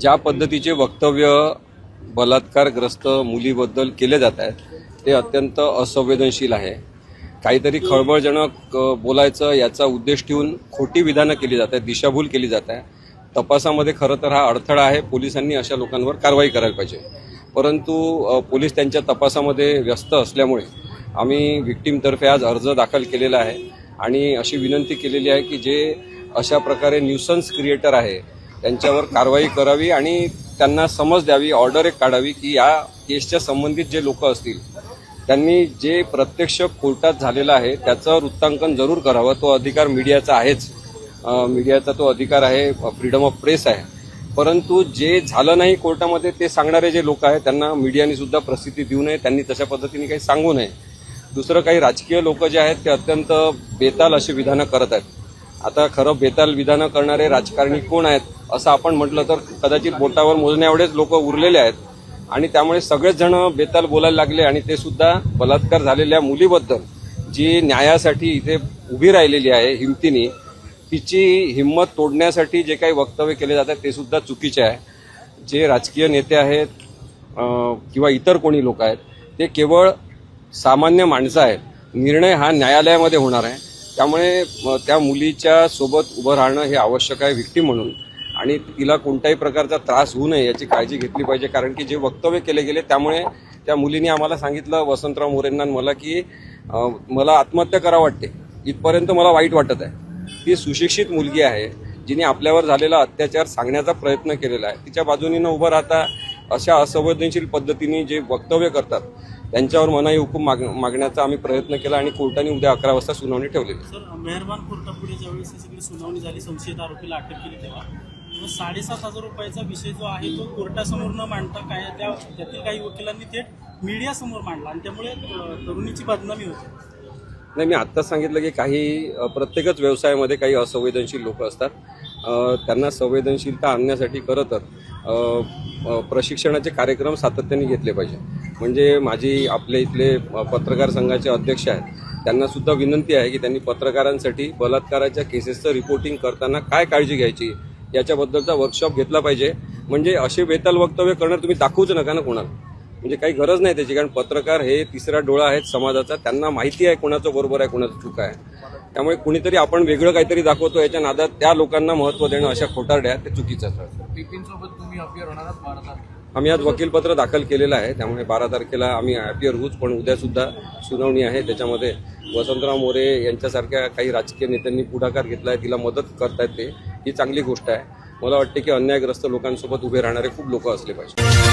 ज्या पद्धतीचे वक्तव्य बलात्कारग्रस्त मुलीबद्दल केले जात आहेत ते अत्यंत असंवेदनशील आहे. काहीतरी खळबळजनक बोलायचं याचा उद्देश ठेवून खोटी विधानं केली जात आहेत दिशाभूल केली जात आहे तपासामध्ये खरं तर हा अडथळा आहे पोलिसांनी अशा लोकांवर कारवाई करायला पाहिजे. परंतु पोलीस त्यांच्या तपासामध्ये व्यस्त असल्यामुळे आम्ही विक्टीमतर्फे आज अर्ज दाखल केलेला आहे आणि अशी विनंती केलेली आहे की जे अशा प्रकारे न्यूसन्स क्रिएटर आहे त्यांच्यावर कारवाई करावी आणि त्यांना समज द्यावी ऑर्डर एक काढावी की या केसच्या संबंधित जे लोक असतील त्यांनी जे प्रत्यक्ष कोर्टात झालेलं आहे त्याचं वृत्तांकन जरूर करावं. तो अधिकार मीडियाचा आहेच. मीडियाचा तो अधिकार आहे फ्रीडम ऑफ प्रेस आहे. परंतु जे झालं नाही कोर्टामध्ये ते सांगणारे जे लोक आहेत त्यांना मीडियाने सुद्धा प्रसिद्धी देऊ नये त्यांनी तशा पद्धतीने काही सांगू नये. दुसरं काही राजकीय लोक जे आहेत ते अत्यंत बेताल अशी विधानं करत आहेत. आता खरं बेताल विधानं करणारे राजकारणी कोण आहेत असं आपण म्हटलं तर कदाचित बोटावर मोजण्या एवढेच लोक उरलेले आहेत. आणि त्यामुळे सगळेच जण बेताल बोलायला लागले आणि ते सुद्धा बलात्कार झालेल्या मुलीबद्दल जी न्यायासाठी इथे उभी राहिलेली आहे हिमतीने तिची हिंमत तोडण्यासाठी जे काही वक्तव्य केले जातात ते सुद्धा चुकीचे आहे. जे राजकीय नेते आहेत किंवा इतर कोणी लोक आहेत ते केवळ सामान्य माणसं आहेत. निर्णय हा न्यायालयामध्ये होणार आहे. त्यामुळे त्या मुलीच्या सोबत उभं राहणं हे आवश्यक आहे व्यक्ती म्हणून. आणि तिला कोणत्याही प्रकारचा त्रास होऊ नये याची काळजी घेतली पाहिजे. कारण की जे वक्तव्य केले गेले त्यामुळे त्या मुलीने आम्हाला सांगितलं वसंतराव मोरेंना मला की मला आत्महत्या करा वाटते. इथपर्यंत मला वाईट वाटत आहे. ती सुशिक्षित मुलगी आहे जिने आपल्यावर झालेला अत्याचार सांगण्याचा प्रयत्न केलेला आहे. तिच्या बाजूने न उभं राहता अशा असंवेदनशील पद्धतीने जे वक्तव्य करतात त्यांच्यावर मनाई हुकूम माग मागण्याचा आम्ही प्रयत्न केला आणि कोर्टाने उद्या अकरा वाजता सुनावणी ठेवलेली मेहरबान कोर्टापुढे ज्यावेळेस ही सगळी सुनावणी झाली संशयित आरोपीला अटक केली तेव्हा साडेसात हजार रुपयाचा विषय जो आहे तो कोर्टासमोर न मांडता काय त्या त्यातील काही वकिलांनी थेट मीडियासमोर मांडला आणि त्यामुळे तरुणीची बदनामी होते. नाही मी आत्ताच सांगितलं की काही प्रत्येकच व्यवसायामध्ये काही असंवेदनशील लोक असतात. त्यांना संवेदनशीलता आणण्यासाठी खरं तर प्रशिक्षणाचे कार्यक्रम सातत्याने घेतले पाहिजे. म्हणजे माझी आपल्या इथले पत्रकार संघाचे अध्यक्ष आहेत. त्यांना सुद्धा विनंती आहे की त्यांनी पत्रकारांसाठी बलात्काराच्या केसेसचं रिपोर्टिंग करताना काय काळजी घ्यायची? याच्याबद्दलचा वर्कशॉप घेतला पाहिजे. म्हणजे असे बेताल वक्तव्य करणं तुम्ही दाखवूच नका ना कोणाला. म्हणजे काही गरज नाही त्याची कारण पत्रकार हे तिसरा डोळा आहेत समाजाचा. त्यांना माहिती आहे कोणाचं बरोबर आहे कोणाचं चुका आहे. त्यामुळे कुणीतरी आपण वेगळं काहीतरी दाखवतो याच्या नादात त्या लोकांना महत्त्व देणं अशा खोटारड्या ते चुकीचं आहे. आम्ही आज वकीलपत्र दाखल केलेलं आहे. त्यामुळे बारा तारखेला आम्ही अपियर होऊच पण उद्यासुद्धा सुनावणी आहे. त्याच्यामध्ये वसंतराव मोरे यांच्यासारख्या काही राजकीय नेत्यांनी पुढाकार घेतला आहे तिला मदत करतायत ते. ही चांगली गोष्ट आहे. मला वाटते की अन्यायग्रस्त लोकांसोबत उभे राहणारे खूप लोक असले पाहिजे.